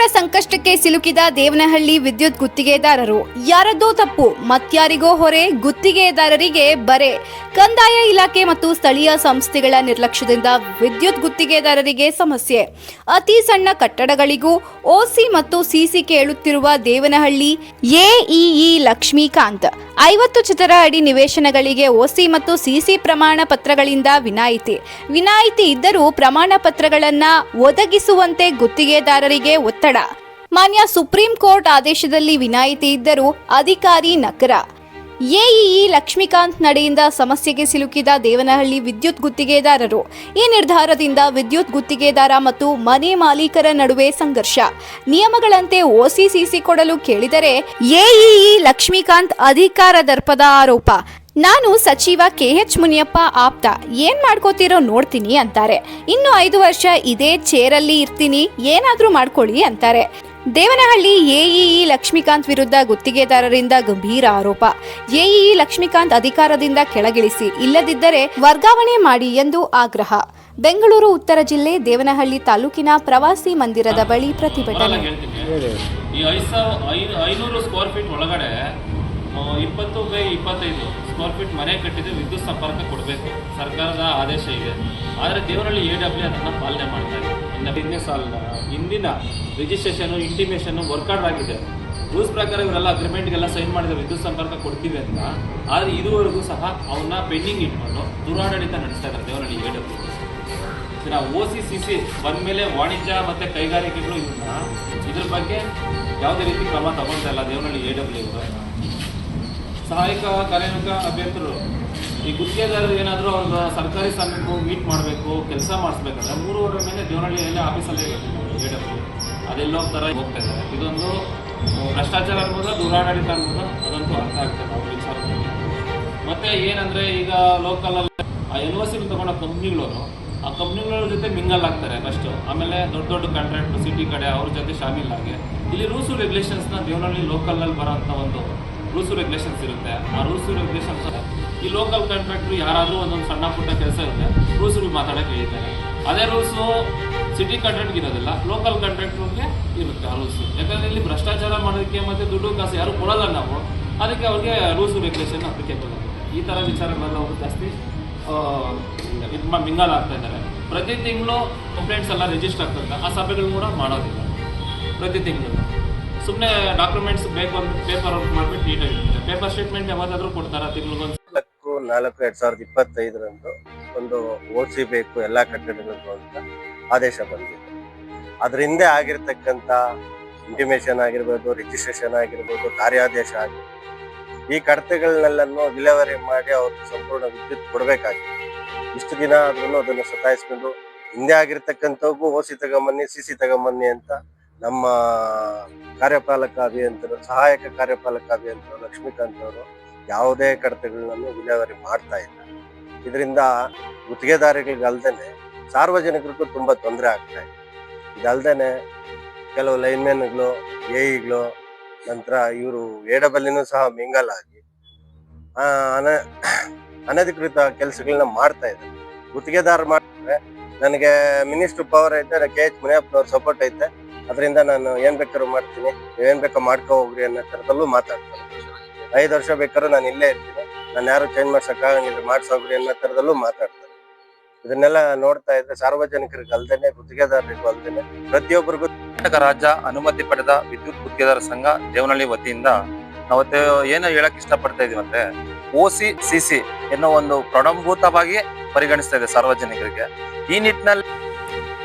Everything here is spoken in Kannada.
ತೀವ್ರ ಸಂಕಷ್ಟಕ್ಕೆ ಸಿಲುಕಿದ ದೇವನಹಳ್ಳಿ ವಿದ್ಯುತ್ ಗುತ್ತಿಗೆದಾರರು, ಯಾರದ್ದೋ ತಪ್ಪು ಮತ್ಯಾರಿಗೋ ಹೊರೆ, ಗುತ್ತಿಗೆದಾರರಿಗೆ ಬರೆ. ಕಂದಾಯ ಇಲಾಖೆ ಮತ್ತು ಸ್ಥಳೀಯ ಸಂಸ್ಥೆಗಳ ನಿರ್ಲಕ್ಷ್ಯದಿಂದ ವಿದ್ಯುತ್ ಗುತ್ತಿಗೆದಾರರಿಗೆ ಸಮಸ್ಯೆ. ಅತಿ ಸಣ್ಣ ಕಟ್ಟಡಗಳಿಗೂ ಓಸಿ ಮತ್ತು ಸಿಸಿ ಕೇಳುತ್ತಿರುವ ದೇವನಹಳ್ಳಿ ಎಇಇ ಲಕ್ಷ್ಮೀಕಾಂತ್, ಐವತ್ತು ಚದರ ಅಡಿ ನಿವೇಶನಗಳಿಗೆ ಓಸಿ ಮತ್ತು ಸಿಸಿ ಪ್ರಮಾಣ ಪತ್ರಗಳಿಂದ ವಿನಾಯಿತಿ. ವಿನಾಯಿತಿ ಇದ್ದರೂ ಪ್ರಮಾಣ ಪತ್ರಗಳನ್ನ ಒದಗಿಸುವಂತೆ ಗುತ್ತಿಗೆದಾರರಿಗೆ ಒತ್ತಡ ಮಾನ್ಯ ಸುಪ್ರೀಂ ಕೋರ್ಟ್ ಆದೇಶದಲ್ಲಿ ವಿನಾಯಿತಿ ಇದ್ದರೂ ಅಧಿಕಾರಿ ನಕರ. ಎಇಇ ಲಕ್ಷ್ಮೀಕಾಂತ್ ನಡೆಯಿಂದ ಸಮಸ್ಯೆಗೆ ಸಿಲುಕಿದ ದೇವನಹಳ್ಳಿ ವಿದ್ಯುತ್ ಗುತ್ತಿಗೆದಾರರು. ಈ ನಿರ್ಧಾರದಿಂದ ವಿದ್ಯುತ್ ಗುತ್ತಿಗೆದಾರ ಮತ್ತು ಮನೆ ಮಾಲೀಕರ ನಡುವೆ ಸಂಘರ್ಷ. ನಿಯಮಗಳಂತೆ ಓಸಿಸಿಸಿ ಕೊಡಲು ಕೇಳಿದರೆ ಎಇಇ ಲಕ್ಷ್ಮೀಕಾಂತ್ ಅಧಿಕಾರ ದರ್ಪದ ಆರೋಪ. ನಾನು ಸಚಿವ ಕೆ ಎಚ್ ಮುನಿಯಪ್ಪ ಆಪ್ತ, ಏನ್ ಮಾಡ್ಕೋತಿರೋ ನೋಡ್ತೀನಿ ಅಂತಾರೆ. ಇನ್ನು ಐದು ವರ್ಷ ಇದೇ ಅಲ್ಲಿ ಇರ್ತೀನಿ, ಏನಾದ್ರೂ ಮಾಡ್ಕೊಳ್ಳಿ ಅಂತಾರೆ. ದೇವನಹಳ್ಳಿ ಎಇಇ ಲಕ್ಷ್ಮೀಕಾಂತ್ ವಿರುದ್ಧ ಗುತ್ತಿಗೆದಾರರಿಂದ ಗಂಭೀರ ಆರೋಪ. ಎಇಇ ಲಕ್ಷ್ಮೀಕಾಂತ್ ಅಧಿಕಾರದಿಂದ ಕೆಳಗಿಳಿಸಿ, ಇಲ್ಲದಿದ್ದರೆ ವರ್ಗಾವಣೆ ಮಾಡಿ ಎಂದು ಆಗ್ರಹ. ಬೆಂಗಳೂರು ಉತ್ತರ ಜಿಲ್ಲೆ ದೇವನಹಳ್ಳಿ ತಾಲೂಕಿನ ಪ್ರವಾಸಿ ಮಂದಿರದ ಬಳಿ ಪ್ರತಿಭಟನೆ. ಈ ಐನೂರು ಸ್ಕ್ವೇರ್ ಫೀಟ್ ಒಳಗಡೆ ಇಪ್ಪತ್ತು ಬೈ ಸ್ಕ್ವೇರ್ ಫೀಟ್ ಮನೆ ಕಟ್ಟಿದ್ರೆ ವಿದ್ಯುತ್ ಸಂಪರ್ಕ ಕೊಡಬೇಕು. ಸರ್ಕಾರದ ಆದೇಶ ಇದೆ. ಆದರೆ ದೇವರಲ್ಲಿ ಎ ಡಬ್ಲ್ಯೂ ಅದನ್ನು ಪಾಲನೆ ಮಾಡ್ತಾರೆ ಇನ್ನು ಬಿಸ್ನೆಸ್ ಅಲ್ಲ ಹಿಂದಿನ ರಿಜಿಸ್ಟ್ರೇಷನು ಇಂಟಿಮೇಷನು ವರ್ಕೌಟ್ ಆಗಿದೆ. ರೂಲ್ಸ್ ಪ್ರಕಾರ ಇವರೆಲ್ಲ ಅಗ್ರಿಮೆಂಟ್ಗೆಲ್ಲ ಸೈನ್ ಮಾಡಿದ ವಿದ್ಯುತ್ ಸಂಪರ್ಕ ಕೊಡ್ತೀವಿ ಅಂತ. ಆದರೆ ಇದುವರೆಗೂ ಸಹ ಅವನ್ನ ಪೆಂಡಿಂಗ್ ಇಟ್ಕೊಂಡು ದುರಾಡಳಿತ ನಡೆಸ್ತಾ ಇದ್ದಾರೆ ದೇವರಲ್ಲಿ ಎ ಡಬ್ಲ್ಯೂ ನಾವು ಓ ಸಿ ಸಿ ಸಿ ಬಂದಮೇಲೆ ವಾಣಿಜ್ಯ ಮತ್ತು ಕೈಗಾರಿಕೆಗಳು ಇದನ್ನು ಇದ್ರ ಬಗ್ಗೆ ಯಾವುದೇ ರೀತಿ ಕ್ರಮ ತಗೊಳ್ತಾ ಇಲ್ಲ ದೇವನಹಳ್ಳಿ ಎ ಡಬ್ಲ್ಯೂ ಸಹಾಯಕ ಕಾರ್ಯನಿಕ ಅಭ್ಯರ್ಥರು, ಈ ಗುತ್ತಿಗೆದಾರರು ಏನಾದರೂ ಅವ್ರದ್ದು ಸರ್ಕಾರಿ ಸ್ಥಾನಕ್ಕೂ ಮೀಟ್ ಮಾಡಬೇಕು, ಕೆಲಸ ಮಾಡಿಸ್ಬೇಕಂದ್ರೆ ಮೂರುವರೆ ಮೇಲೆ ದೇವನಹಳ್ಳಿ ಎಲ್ಲ ಆಫೀಸಲ್ಲೇ ಇಡಬೇಕು ಅದೆಲ್ಲ ಥರ ಹೋಗ್ತಾ ಇದ್ದಾರೆ ಇದೊಂದು ಭ್ರಷ್ಟಾಚಾರ ಅನ್ಬೋದು ದುರಾಡಳಿತ ಅನ್ಬೋದು ಅದಂತೂ ಅರ್ಥ ಆಗ್ತದೆ ಅವ್ರ ವಿಚಾರದಲ್ಲಿ ಮತ್ತೆ ಏನಂದ್ರೆ ಈಗ ಲೋಕಲಲ್ಲಿ ಆ ಎನ್ ಓ ಸಿ ತೊಗೊಂಡ ಕಂಪ್ನಿಗಳವರು ಆ ಕಂಪ್ನಿಗಳ ಜೊತೆ ಮಿಂಗಲ್ ಆಗ್ತಾರೆ ಫಸ್ಟ್ ಆಮೇಲೆ ದೊಡ್ಡ ದೊಡ್ಡ ಕಾಂಟ್ರಾಕ್ಟ್ ಸಿಟಿ ಕಡೆ ಅವ್ರ ಜೊತೆ ಶಾಮೀಲ್ ಆಗಿ. ಇಲ್ಲಿ ರೂಲ್ಸು ರೆಗ್ಯುಲೇಷನ್ಸ್ನ ದೇವನಹಳ್ಳಿ ಲೋಕಲಲ್ಲಿ ಬರೋಂಥ ಒಂದು ರೂಲ್ಸು ರೆಗ್ಯುಲೇಷನ್ಸ್ ಇರುತ್ತೆ. ಆ ರೂಲ್ಸು ರೆಗ್ಯುಲೇಷನ್ಸ್ ಈ ಲೋಕಲ್ ಕಾಂಟ್ರಾಕ್ಟ್ರು ಯಾರಾದರೂ ಒಂದೊಂದು ಸಣ್ಣ ಪುಟ್ಟ ಕೆಲಸ ಇರುತ್ತೆ ರೂಲ್ಸ್ಗಳು ಮಾತಾಡೋಕೆ ಹೇಳ್ತಾರೆ. ಅದೇ ರೂಲ್ಸು ಸಿಟಿ ಕಾಂಟ್ರಾಕ್ಟ್ಗೆ ಇರೋದಿಲ್ಲ ಲೋಕಲ್ ಕಾಂಟ್ರಾಕ್ಟ್ರಿಗೆ ಇರುತ್ತೆ ಆ ರೂಲ್ಸ್. ಯಾಕಂದರೆ ಇಲ್ಲಿ ಭ್ರಷ್ಟಾಚಾರ ಮಾಡೋದಕ್ಕೆ ಮತ್ತು ದುಡ್ಡು ಕಾಸು ಯಾರು ಕೊಡಲ್ಲ ನಾವು. ಅದಕ್ಕೆ ಅವ್ರಿಗೆ ರೂಲ್ಸ್ ರೆಗ್ಯುಲೇಷನ್ ಅಪ್ಲಿಕೇಬಲ್ ಈ ಥರ ವಿಚಾರಗಳೆಲ್ಲ ಅವರು ಜಾಸ್ತಿ ಇದು ಮಿಂಗಲ್ ಆಗ್ತಾ ಇದ್ದಾರೆ. ಪ್ರತಿ ತಿಂಗಳು ಕಂಪ್ಲೇಂಟ್ಸ್ ಎಲ್ಲ ರಿಜಿಸ್ಟರ್ ಆಗ್ತದೆ ಆ ಸಭೆಗಳು ಕೂಡ ಮಾಡೋದಿಲ್ಲ. ಪ್ರತಿ ತಿಂಗಳು. ಸುಮ್ಮನೆ ಡಾಕ್ಯುಮೆಂಟ್ಸ್ ಬೇಕು ಅಂತ ಪೇಪರ್ ವರ್ಕ್ ಮಾಡ್ಬಿಟ್ಟು ನೀಟಾಗಿರುತ್ತೆ ಪೇಪರ್ ಸ್ಟೇಟ್ಮೆಂಟ್ ಯಾವಾಗಾದ್ರೂ ಕೊಡ್ತಾರ ತಿಂಗಳಿಗೊಂದು ನಾಲ್ಕು ನಾಲ್ಕು, ಎರಡ್ ಸಾವಿರದ ಇಪ್ಪತ್ತೈದರಂದು ಒಂದು ಓಸಿ ಬೇಕು ಎಲ್ಲಾ ಕಟ್ಟಡಗಳಿಗೂ ಅಂತ ಆದೇಶ ಬಂದಿದೆ. ಅದ್ರ ಹಿಂದೆ ಆಗಿರ್ತಕ್ಕಂಥ ಇಂಟಿಮೇಷನ್ ಆಗಿರ್ಬೋದು ರಿಜಿಸ್ಟ್ರೇಷನ್ ಆಗಿರ್ಬೋದು, ಕಾರ್ಯಾದೇಶ ಆಗಿರ್ಬೋದು, ಈ ಕಡತಗಳನ್ನೆಲ್ಲನ್ನು ವಿಲೇವರಿ ಮಾಡಿ ಅವ್ರಿಗೆ ಸಂಪೂರ್ಣ ವಿದ್ಯುತ್ ಕೊಡಬೇಕಾಗಿತ್ತು ಇಷ್ಟು ದಿನ ಆದ್ರೂ ಅದನ್ನು ಸತಾಯಿಸ್ಕೊಂಡು ಹಿಂದೆ ಆಗಿರ್ತಕ್ಕಂಥವ್ಗೂ ಓಸಿ ತಗೊಂಬನ್ನಿ ಸಿ ಸಿ ತಗೊಂಬನ್ನಿ ಅಂತ ನಮ್ಮ ಕಾರ್ಯಪಾಲಕ ಅಭಿಯಂತರು, ಸಹಾಯಕ ಕಾರ್ಯಪಾಲಕ ಅಭಿಯಂತರು, ಲಕ್ಷ್ಮೀಕಾಂತ್ ಅವರು ಯಾವುದೇ ಕಡತಗಳನ್ನು ವಿಲೇವಾರಿ ಮಾಡ್ತಾ ಇಲ್ಲ. ಇದರಿಂದ ಗುತ್ತಿಗೆದಾರಿಗಳಿಗಲ್ದೇ ಸಾರ್ವಜನಿಕರಿಗೂ ತುಂಬ ತೊಂದರೆ ಆಗ್ತಾ ಇದೆ. ಇದಲ್ದೇ ಕೆಲವು ಲೈನ್ಮೆನ್ಗಳು ಎಇಗಳು ನಂತರ ಇವರು ಎಡಬಲ್ಲಿನೂ ಸಹ ಮಿಂಗಲ್ ಆಗಿ ಅನ, ಅನಧಿಕೃತ ಕೆಲಸಗಳನ್ನ ಮಾಡ್ತಾ ಇದ್ದಾರೆ. ಗುತ್ತಿಗೆದಾರ ಮಾಡಿದ್ರೆ ನನಗೆ ಮಿನಿಸ್ಟರ್ ಪವರ್ ಐತೆ, ಕೆ ಎಚ್ ಮುನಿಯಪ್ಪನವ್ರ ಸಪೋರ್ಟ್ ಐತೆ. ಅದರಿಂದ ನಾನು ಏನ್ ಬೇಕಾದ್ರೂ ಮಾಡ್ತೀನಿ. ಏನ್ ಬೇಕೋ ಮಾಡ್ಕೋ ಹೋಗ್ರಿ ಅನ್ನೋ ಥರದಲ್ಲೂ ಮಾತಾಡ್ತಾರೆ. ಐದು ವರ್ಷ ಬೇಕಾದ್ರೂ ನಾನು ಇಲ್ಲೇ ಇರ್ತೀನಿ. ನಾನು ಯಾರು ಚೇಂಜ್ ಮಾಡ್ಸಕ್ ಆಗಂಗಿಲ್ಲ, ಮಾಡ್ಸೋಗ್ರಿ ಅನ್ನೋ ಥರದಲ್ಲೂ ಮಾತಾಡ್ತಾರೆ. ಇದನ್ನೆಲ್ಲ ನೋಡ್ತಾ ಇದ್ರೆ ಸಾರ್ವಜನಿಕರಿಗೆ ಅಲ್ದೇನೆ, ಗುತ್ತಿಗೆದಾರರಿಗೂ ಅಲ್ದೇನೆ, ಪ್ರತಿಯೊಬ್ಬರಿಗೂ ಕರ್ನಾಟಕ ರಾಜ್ಯ ಅನುಮತಿ ಪಡೆದ ವಿದ್ಯುತ್ ಗುತ್ತಿಗೆದಾರ ಸಂಘ ದೇವನಹಳ್ಳಿ ವತಿಯಿಂದ ಅವತ್ತು ಏನು ಹೇಳಕ್ ಇಷ್ಟಪಡ್ತಾ ಇದೀವಿ ಅಂದ್ರೆ ಸಿ ಸಿ ಎನ್ನೋ ಒಂದು ಪ್ರಣಭೂತವಾಗಿ ಪರಿಗಣಿಸ್ತಾ ಇದೆ ಸಾರ್ವಜನಿಕರಿಗೆ. ಈ ನಿಟ್ಟಿನಲ್ಲಿ